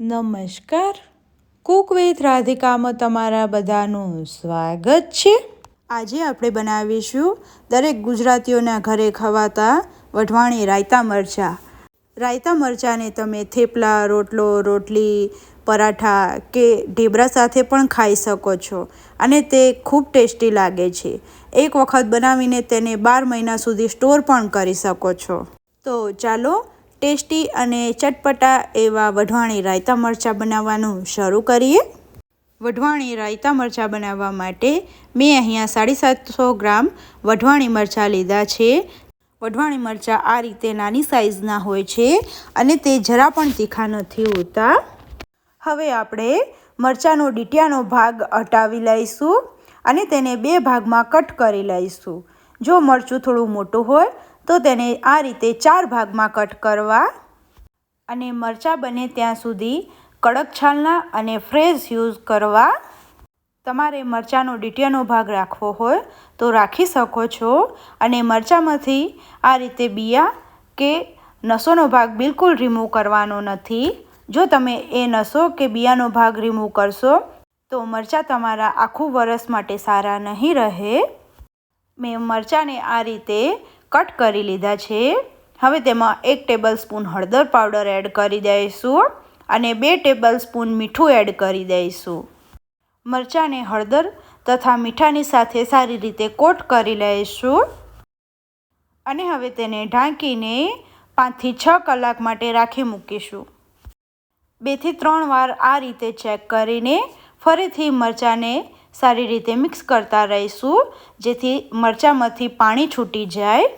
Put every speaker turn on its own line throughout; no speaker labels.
નમસ્કાર. Cook with રાધિકામાં તમારા બધાનું સ્વાગત છે. આજે આપણે બનાવીશું દરેક ગુજરાતીઓના ઘરે ખવાતા વઢવાણી રાયતા મરચાં. રાયતા મરચાંને તમે થેપલા, રોટલો, રોટલી, પરાઠા કે ઢેબરા સાથે પણ ખાઈ શકો છો અને તે ખૂબ ટેસ્ટી લાગે છે. એક વખત બનાવીને તેને બાર મહિના સુધી સ્ટોર પણ કરી શકો છો. તો ચાલો ટેસ્ટી અને ચટપટા એવા વઢવાણી રાયતા મરચાં બનાવવાનું શરૂ કરીએ. વઢવાણી રાયતા મરચાં બનાવવા માટે મેં અહીંયા સાડી સાતસો ગ્રામ વઢવાણી મરચાં લીધા છે. વઢવાણી મરચાં આ રીતે નાની સાઇઝના હોય છે અને તે જરા પણ તીખા નથી હોતા. હવે આપણે મરચાંનો ડીટિયાનો ભાગ હટાવી લઈશું અને તેને બે ભાગમાં કટ કરી લઈશું. જો મરચું થોડું મોટું હોય તો તેને આ રીતે ચાર ભાગમાં કટ કરવા અને મરચાં બને ત્યાં સુધી કડક છાલના અને ફ્રેશ યુઝ કરવા. તમારે મરચાંનો ડીટિયાનો ભાગ રાખવો હોય તો રાખી શકો છો અને મરચાંમાંથી આ રીતે બિયા કે નસોનો ભાગ બિલકુલ રિમૂવ કરવાનો નથી. જો તમે એ નસો કે બિયાનો ભાગ રિમૂવ કરશો તો મરચાં તમારા આખું વરસ માટે સારા નહીં રહે. મેં મરચાંને આ રીતે કટ કરી લીધા છે. હવે તેમાં એક ટેબલ સ્પૂન હળદર પાવડર એડ કરી દઈશું અને બે ટેબલ સ્પૂન મીઠું એડ કરી દઈશું. મરચાંને હળદર તથા મીઠાની સાથે સારી રીતે કોટ કરી લઈશું. અને હવે તેને ઢાંકીને પાંચથી છ કલાક માટે રાખી મૂકીશું. બેથી ત્રણ વાર આ રીતે ચેક કરીને ફરીથી મરચાંને સારી રીતે મિક્સ કરતા રહીશું, જેથી મરચાંમાંથી પાણી છૂટી જાય.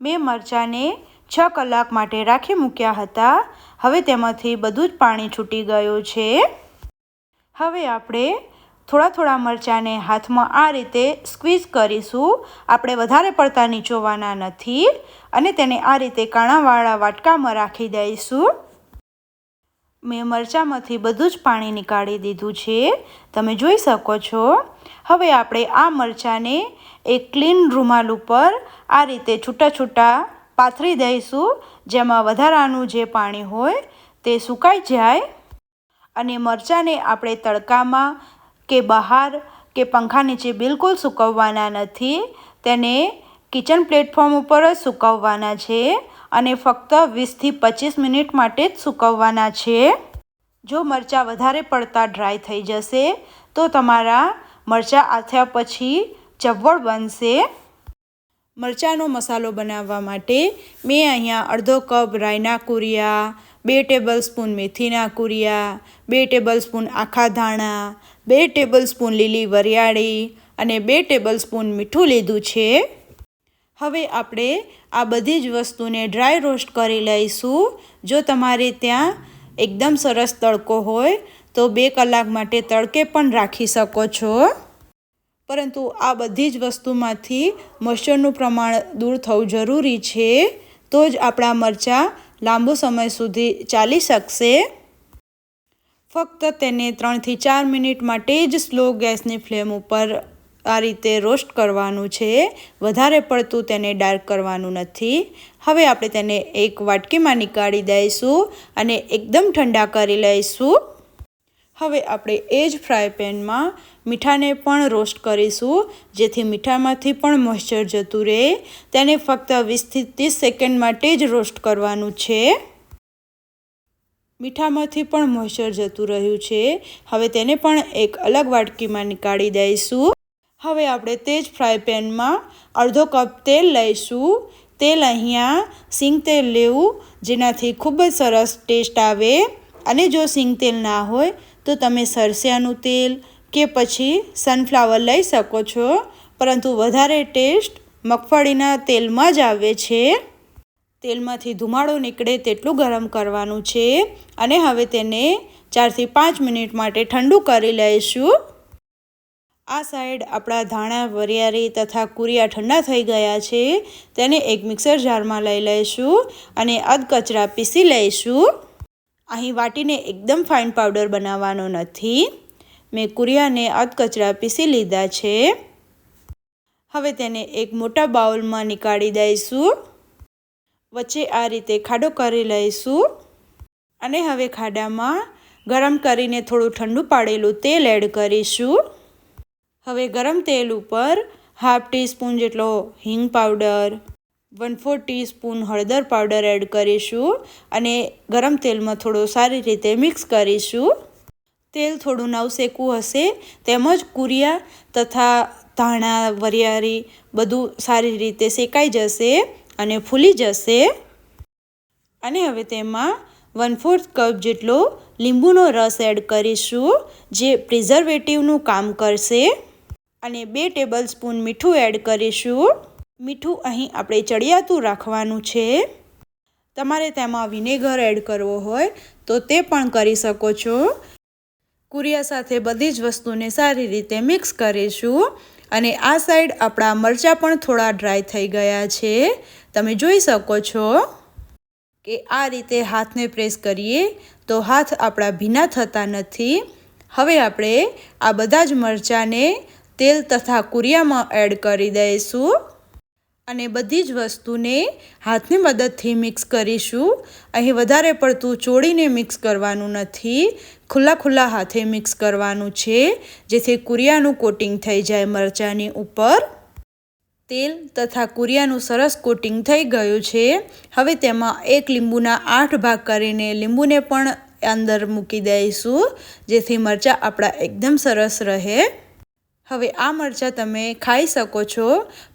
મેં મરચાંને છ કલાક માટે રાખી મૂક્યા હતા. હવે તેમાંથી બધું જ પાણી છૂટી ગયું છે. હવે આપણે થોડા થોડા મરચાંને હાથમાં આ રીતે સ્ક્વીઝ કરીશું. આપણે વધારે પડતા નીચોવાના નથી અને તેને આ રીતે કાણાવાળા વાટકામાં રાખી દઈશું. મેં મરચાંમાંથી બધું જ પાણી નીકાળી દીધું છે. તમે જોઈ શકો છો. હવે આપણે આ મરચાંને એક ક્લીન રૂમાલ ઉપર આ રીતે છૂટા છૂટા પાથરી દઈશું. જેમાં વધારાનું જે પાણી હોય તે સુકાઈ જાય. અને મરચાંને આપણે તડકામાં કે બહાર કે પંખા નીચે બિલકુલ સૂકવવાના નથી. તેને કિચન પ્લેટફોર્મ ઉપર જ સૂકવવાના છે. અને ફક્ત વીસથી પચીસ મિનિટ માટે જ સૂકવવાના છે. જો મરચાં વધારે પડતા ડ્રાય થઈ જશે, તો તમારા મરચાં આથ્યા પછી ચવ્વળ બનશે. મરચાંનો મસાલો બનાવવા માટે મેં અહીંયા અડધો કપ રાયના કુરિયા, બે ટેબલ સ્પૂન મેથીના કુરિયા, બે ટેબલ સ્પૂન આખા ધાણા, બે ટેબલ સ્પૂન લીલી વરિયાળી અને બે ટેબલ સ્પૂન મીઠું લીધું છે. હવે આપણે આ બધી જ વસ્તુને ડ્રાય રોસ્ટ કરી લઈશું. જો તમારે ત્યાં એકદમ સરસ તડકો હોય, તો બે કલાક માટે તડકે પણ રાખી શકો છો. પરંતુ આ બધી જ વસ્તુમાંથી મોઇશ્ચરનું પ્રમાણ દૂર થવું જરૂરી છે, તો જ આપણા મરચાં લાંબો સમય સુધી ચાલી શકશે. ફક્ત તેને ત્રણથી ચાર મિનિટ માટે જ સ્લો ગેસની ફ્લેમ ઉપર આ રીતે રોસ્ટ કરવાનું છે. વધારે પડતું તેને ડાર્ક કરવાનું નથી. હવે આપણે તેને એક વાટકીમાં નીકાળી દઈશું અને એકદમ ઠંડા કરી લઈશું. હવે આપણે એ જ ફ્રાય પેનમાં મીઠાને પણ રોસ્ટ કરીશું, જેથી મીઠામાંથી પણ મોઇશ્ચર જતું રહે. તેને ફક્ત વીસથી ત્રીસ સેકન્ડ માટે જ રોસ્ટ કરવાનું છે. મીઠામાંથી પણ મોઇશ્ચર જતું રહ્યું છે. હવે તેને પણ એક અલગ વાટકીમાં નીકાળી દઈશું. હવે આપણે તે જ ફ્રાય પેનમાં અડધો કપ તેલ લઈશું. તેલ અહીંયા સિંગ તેલ લેવું જેનાથી ખૂબ જ સરસ ટેસ્ટ આવે. અને જો સિંગ તેલ ના હોય તો તમે સરસિયાનું તેલ કે પછી સનફ્લાવર લઈ શકો છો. પરંતુ વધારે ટેસ્ટ મગફળીના તેલમાં જ આવે છે. તેલમાંથી ધુમાડો નીકળે તેટલું ગરમ કરવાનું છે. અને હવે તેને ચારથી પાંચ મિનિટ માટે ઠંડુ કરી લઈશું. આ સાઈડ આપણા ધાણા, વરિયાળી તથા કુરિયા ઠંડા થઈ ગયા છે. તેને એક મિક્સર જારમાં લઈ લઈશું અને અધકચરા પીસી લઈશું. અહીં વાટીને એકદમ ફાઇન પાવડર બનાવવાનો નથી. મેં કુરિયાને અધકચરા પીસી લીધા છે. હવે તેને એક મોટા બાઉલમાં નીકાળી દઈશું. વચ્ચે આ રીતે ખાડો કરી લઈશું. અને હવે ખાડામાં ગરમ કરીને થોડું ઠંડુ પાડેલું તેલ એડ કરીશું. હવે ગરમ તેલ ઉપર હાફ ટીસ્પૂન જેટલો હિંગ પાવડર, વન ફોર ટીસ્પૂન હળદર પાવડર એડ કરીશું અને ગરમ તેલમાં થોડો સારી રીતે મિક્સ કરીશું. તેલ થોડું નવશેકું હશે, તેમજ કુરિયા તથા ધાણા, વરિયાળી બધું સારી રીતે શેકાઈ જશે અને ફૂલી જશે. અને હવે તેમાં વન ફોર્થ કપ જેટલો લીંબુનો રસ એડ કરીશું, જે પ્રિઝર્વેટિવનું કામ કરશે. અને બે ટેબલ સ્પૂન મીઠું એડ કરીશું. મીઠું અહીં આપણે ચડિયાતું રાખવાનું છે. તમારે તેમાં વિનેગર એડ કરવો હોય તો તે પણ કરી શકો છો. કુરિયા સાથે બધી જ વસ્તુને સારી રીતે મિક્સ કરીશું. અને આ સાઈડ આપણા મરચાં પણ થોડા ડ્રાય થઈ ગયા છે. તમે જોઈ શકો છો કે આ રીતે હાથને પ્રેસ કરીએ તો હાથ આપણા ભીના થતા નથી. હવે આપણે આ બધા જ મરચાંને તેલ તથા કુરિયામાં એડ કરી દઈશું. અને બધી જ વસ્તુને હાથની મદદથી મિક્સ કરીશું. અહીં વધારે પડતું ચોળીને મિક્સ કરવાનું નથી. ખુલ્લા ખુલ્લા હાથે મિક્સ કરવાનું છે, જેથી કુરિયાનું કોટિંગ થઈ જાય મરચાંની ઉપર. તેલ તથા કુરિયાનું સરસ કોટિંગ થઈ ગયું છે. હવે તેમાં એક લીંબુના આઠ ભાગ કરીને લીંબુને પણ અંદર મૂકી દઈશું, જેથી મરચાં આપણા એકદમ સરસ રહે. હવે આ મરચાં તમે ખાઈ શકો છો,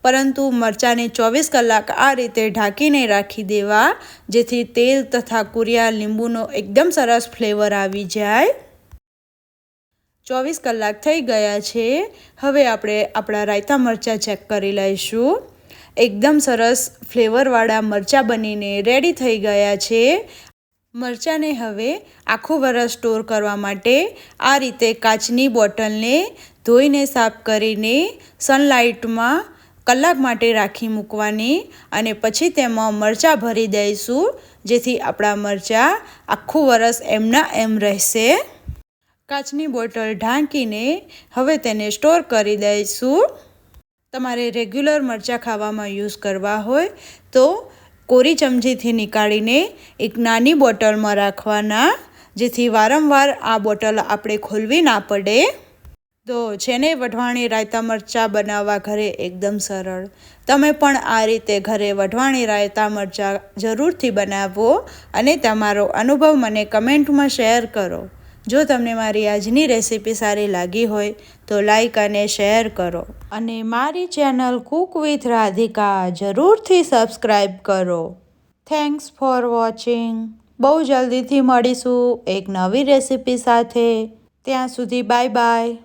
પરંતુ મરચાંને ચોવીસ કલાક આ રીતે ઢાંકીને રાખી દેવા, જેથી તેલ તથા કુરિયા લીંબુનો એકદમ સરસ ફ્લેવર આવી જાય. ચોવીસ કલાક થઈ ગયા છે. હવે આપણે આપણા રાયતા મરચાં ચેક કરી લઈશું. એકદમ સરસ ફ્લેવરવાળા મરચાં બનીને રેડી થઈ ગયા છે. મરચાંને હવે આખું વરસ સ્ટોર કરવા માટે આ રીતે કાચની બોટલને ધોઈને સાફ કરીને સનલાઇટમાં કલાક માટે રાખી મૂકવાની અને પછી તેમાં મરચાં ભરી દઈશું, જેથી આપણા મરચાં આખું વરસ એમના એમ રહેશે. કાચની બોટલ ઢાંકીને હવે તેને સ્ટોર કરી દઈશું. તમારે રેગ્યુલર મરચાં ખાવામાં યુઝ કરવા હોય તો કોરી ચમચીથી નીકાળીને એક નાની બોટલમાં રાખવાના, જેથી વારંવાર આ બોટલ આપણે ખોલવી ના પડે. તો છે ને વઢવાણી રાયતા મરચાં બનાવવા ઘરે એકદમ સરળ. તમે પણ આ રીતે ઘરે વઢવાણી રાયતા મરચાં જરૂરથી બનાવો અને તમારો અનુભવ મને કમેન્ટમાં શેર કરો. જો તમને મારી આજની રેસીપી સારી લાગી હોય, તો લાઈક અને શેર કરો. અને મારી ચેનલ કુક વિથ રાધિકા જરૂરથી સબસ્ક્રાઈબ કરો. થેન્ક્સ ફોર વોચિંગ બહુ જલ્દીથી મળીશું એક નવી રેસીપી સાથે. ત્યાં સુધી બાય બાય